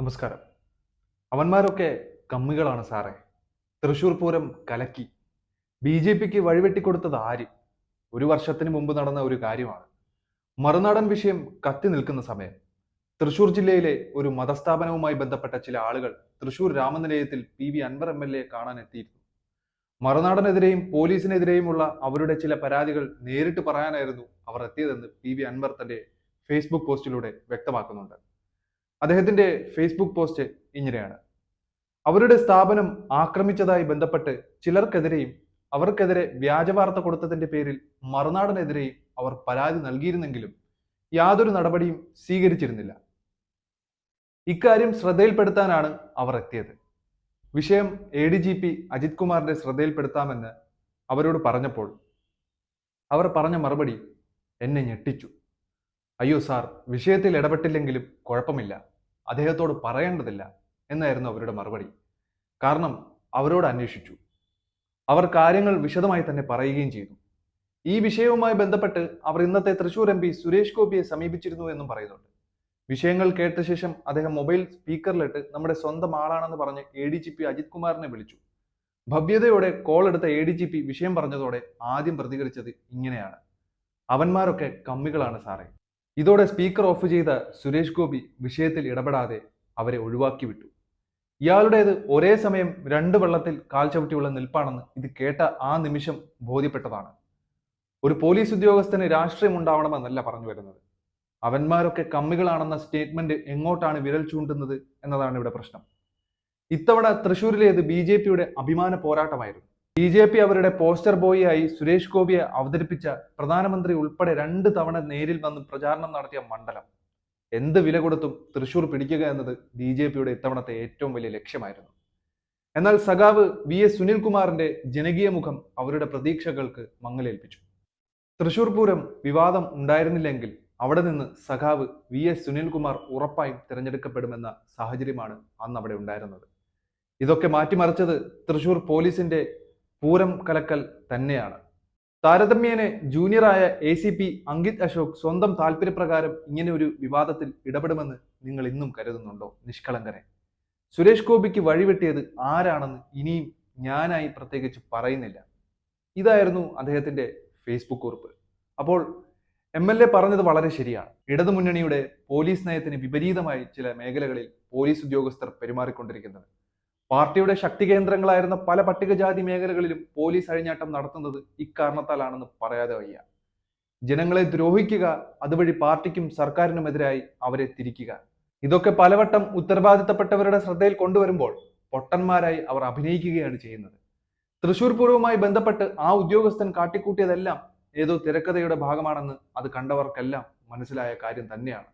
നമസ്കാരം. അവന്മാരൊക്കെ കമ്മികളാണ് സാറേ. തൃശൂർ പൂരം കലക്കി. ബി ജെ പിക്ക് വഴിവെട്ടിക്കൊടുത്തത് ആര്? ഒരു വർഷത്തിന് മുമ്പ് നടന്ന ഒരു കാര്യമാണ്. മറുനാടൻ വിഷയം കത്തി നിൽക്കുന്ന സമയം. തൃശൂർ ജില്ലയിലെ ഒരു മതസ്ഥാപനവുമായി ബന്ധപ്പെട്ട ചില ആളുകൾ Thrissur രാമനിലയത്തിൽ P V Anvar M L A കാണാൻ എത്തിയിരുന്നു മറുനാടനെതിരെയും പോലീസിനെതിരെയുമുള്ള അവരുടെ ചില പരാതികൾ നേരിട്ട് പറയാനായിരുന്നു അവർ എത്തിയതെന്ന് പി വി അൻവർ തന്റെ ഫേസ്ബുക്ക് പോസ്റ്റിലൂടെ വ്യക്തമാക്കുന്നുണ്ട്. അദ്ദേഹത്തിന്റെ ഫേസ്ബുക്ക് പോസ്റ്റ് ഇങ്ങനെയാണ്. അവരുടെ സ്ഥാപനം ആക്രമിച്ചതായി ബന്ധപ്പെട്ട് ചിലർക്കെതിരെയും അവർക്കെതിരെ വ്യാജവാർത്ത കൊടുത്തതിന്റെ പേരിൽ മറുനാടിനെതിരെയും അവർ പരാതി നൽകിയിരുന്നെങ്കിലും യാതൊരു നടപടിയും സ്വീകരിച്ചിരുന്നില്ല. ഇക്കാര്യം ശ്രദ്ധയിൽപ്പെടുത്താനാണ് അവർ എത്തിയത്. വിഷയം A D G P Ajith കുമാറിന്റെ ശ്രദ്ധയിൽപ്പെടുത്താമെന്ന് അവരോട് പറഞ്ഞപ്പോൾ അവർ പറഞ്ഞ മറുപടി എന്നെ ഞെട്ടിച്ചു. അയ്യോ സാർ വിഷയത്തിൽ ഇടപെട്ടില്ലെങ്കിലും കുഴപ്പമില്ല. അദ്ദേഹത്തോട് പറയേണ്ടതില്ല എന്നായിരുന്നു അവരുടെ മറുപടി. കാരണം അവരോട് അന്വേഷിച്ചു. അവർ കാര്യങ്ങൾ വിശദമായി തന്നെ പറയുകയും ചെയ്തു. ഈ വിഷയവുമായി ബന്ധപ്പെട്ട് അവർ ഇന്നത്തെ തൃശൂർ എം പി സുരേഷ് ഗോപിയെ സമീപിച്ചിരുന്നു എന്നും പറയുന്നുണ്ട്. വിഷയങ്ങൾ കേട്ട ശേഷം അദ്ദേഹം മൊബൈൽ സ്പീക്കറിലിട്ട് നമ്മുടെ സ്വന്തം ആളാണെന്ന് പറഞ്ഞ് A D G P Ajith കുമാറിനെ വിളിച്ചു. ഭവ്യതയോടെ കോൾ എടുത്ത എ ഡി ജി പി വിഷയം പറഞ്ഞതോടെ ആദ്യം പ്രതികരിച്ചത് ഇങ്ങനെയാണ്. അവന്മാരൊക്കെ കമ്മികളാണ് സാറേ. ഇതോടെ സ്പീക്കർ ഓഫ് ചെയ്ത സുരേഷ് ഗോപി വിഷയത്തിൽ ഇടപെടാതെ അവരെ ഒഴിവാക്കി വിട്ടു ഇയാളുടേത് ഒരേ സമയം രണ്ട് വെള്ളത്തിൽ കാൽ ചവിട്ടിയുള്ള നിൽപ്പാണെന്ന് ഇത് കേട്ട ആ നിമിഷം ബോധ്യപ്പെട്ടതാണ്. ഒരു പോലീസ് ഉദ്യോഗസ്ഥന് രാഷ്ട്രീയം ഉണ്ടാവണമെന്നല്ല പറഞ്ഞു വരുന്നത്. അവന്മാരൊക്കെ കമ്മികളാണെന്ന സ്റ്റേറ്റ്മെന്റ് എങ്ങോട്ടാണ് വിരൽ ചൂണ്ടുന്നത് എന്നതാണ് ഇവിടെ പ്രശ്നം. ഇത്തവണ തൃശൂരിലേത് ബി ജെ പിയുടെ അഭിമാന പോരാട്ടമായിരുന്നു. ബി ജെ പി അവരുടെ പോസ്റ്റർ ബോയിയായി സുരേഷ് ഗോപിയെ അവതരിപ്പിച്ച പ്രധാനമന്ത്രി ഉൾപ്പെടെ രണ്ട് തവണ നേരിൽ വന്ന് പ്രചാരണം നടത്തിയ മണ്ഡലം. എന്ത് വില കൊടുത്തും തൃശൂർ പിടിക്കുക എന്നത് ബി ജെ പിയുടെ ഇത്തവണത്തെ ഏറ്റവും വലിയ ലക്ഷ്യമായിരുന്നു. എന്നാൽ സഖാവ് വി എസ് സുനിൽകുമാറിന്റെ ജനകീയ മുഖം അവരുടെ പ്രതീക്ഷകൾക്ക് മങ്ങലേൽപ്പിച്ചു. തൃശൂർ പൂരം വിവാദം ഉണ്ടായിരുന്നില്ലെങ്കിൽ അവിടെ നിന്ന് സഖാവ് വി എസ് സുനിൽകുമാർ ഉറപ്പായും തിരഞ്ഞെടുക്കപ്പെടുമെന്ന സാഹചര്യമാണ് അന്ന് അവിടെ ഉണ്ടായിരുന്നത്. ഇതൊക്കെ മാറ്റിമറിച്ചത് തൃശൂർ പോലീസിന്റെ പൂരം കലക്കൽ തന്നെയാണ്. താരതമ്യേന ജൂനിയറായ A C P Ankit Ashok സ്വന്തം താല്പര്യപ്രകാരം ഇങ്ങനെ ഒരു വിവാദത്തിൽ ഇടപെടുമെന്ന് നിങ്ങൾ ഇന്നും കരുതുന്നുണ്ടോ? നിഷ്കളങ്കനെ. സുരേഷ് ഗോപിക്ക് വഴിവെട്ടിയത് ആരാണെന്ന് ഇനിയും ഞാനായി പ്രത്യേകിച്ച് പറയുന്നില്ല. ഇതായിരുന്നു അദ്ദേഹത്തിന്റെ ഫേസ്ബുക്ക് കുറിപ്പ്. അപ്പോൾ എം എൽ എ പറഞ്ഞത് വളരെ ശരിയാണ്. ഇടതുമുന്നണിയുടെ പോലീസ് നയത്തിന് വിപരീതമായി ചില മേഖലകളിൽ പോലീസ് ഉദ്യോഗസ്ഥർ പെരുമാറിക്കൊണ്ടിരിക്കുന്നത്. പാർട്ടിയുടെ ശക്തി കേന്ദ്രങ്ങളായിരുന്ന പല പട്ടികജാതി മേഖലകളിലും പോലീസ് അഴിഞ്ഞാട്ടം നടത്തുന്നത് ഇക്കാരണത്താലാണെന്ന് പറയാതെ വയ്യ. ജനങ്ങളെ ദ്രോഹിക്കുക അതുവഴി പാർട്ടിക്കും സർക്കാരിനുമെതിരായി അവരെ തിരിക്കുക. ഇതൊക്കെ പലവട്ടം ഉത്തരവാദിത്തപ്പെട്ടവരുടെ ശ്രദ്ധയിൽ കൊണ്ടുവരുമ്പോൾ പൊട്ടന്മാരായി അവർ അഭിനയിക്കുകയാണ് ചെയ്യുന്നത്. തൃശൂർ പൂർവമായി ബന്ധപ്പെട്ട് ആ ഉദ്യോഗസ്ഥൻ കാട്ടിക്കൂട്ടിയതെല്ലാം ഏതോ തിരക്കഥയുടെ ഭാഗമാണെന്ന് അത് കണ്ടവർക്കെല്ലാം മനസ്സിലായ കാര്യം തന്നെയാണ്.